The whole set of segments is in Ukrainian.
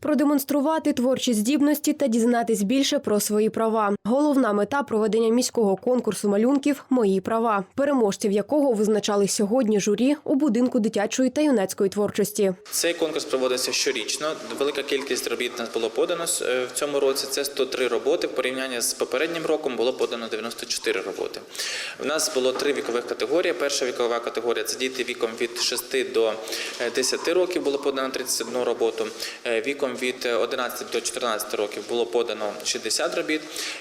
Продемонструвати творчі здібності та дізнатись більше про свої права. Головна мета проведення міського конкурсу малюнків Мої права, переможців якого визначали сьогодні журі у будинку дитячої та юнацької творчості. Цей конкурс проводиться щорічно. Велика кількість робіт нас було подано е, в цьому році. Це 103 роботи. В порівнянні з попереднім роком було подано 94 роботи. У нас було три вікових категорії. Перша вікова категорія це діти віком від 6 до е, 10 років. Було подано 31 роботу. Е, Віком від 11 до 14 років було подано 60 робіт,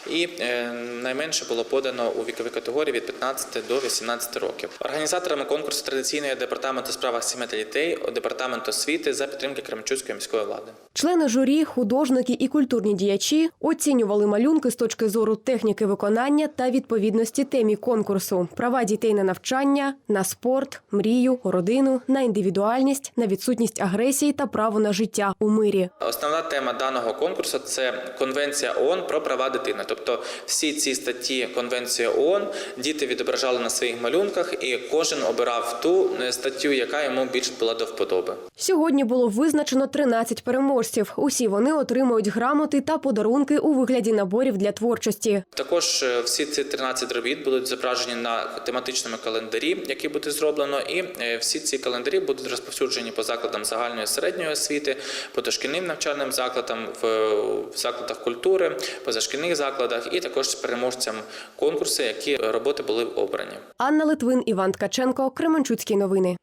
і е, найменше було подано у віковій категорії від 15 до 18 років. Організаторами конкурсу традиційно є департамент у справах сім'ї та дітей, департамент освіти за підтримки Кременчуцької міської влади. Члени журі, художники і культурні діячі оцінювали малюнки з точки зору техніки виконання та відповідності темі конкурсу: права дітей на навчання, на спорт, мрію, родину, на індивідуальність, на відсутність агресії та право на життя у мирі. Основна тема даного конкурсу це Конвенція ООН про права дитини. Тобто всі ці статті Конвенції ООН діти відображали на своїх малюнках, і кожен обирав ту е, статтю, яка йому більш була до вподоби. Сьогодні було визначено 13 переможців. Усі вони отримують грамоти та подарунки у вигляді наборів для творчості. Також е, всі ці 13 робіт будуть зображені на тематичному календарі, який буде зроблено, і е, всі ці календарі будуть розповсюджені по закладам загальної середньої освіти, по дошкільним навчальним закладам, в закладах культури, позашкільних закладах, і також переможцям конкурсу, які роботи були обрані. Анна Литвин, Іван Ткаченко, Кременчуцькі новини.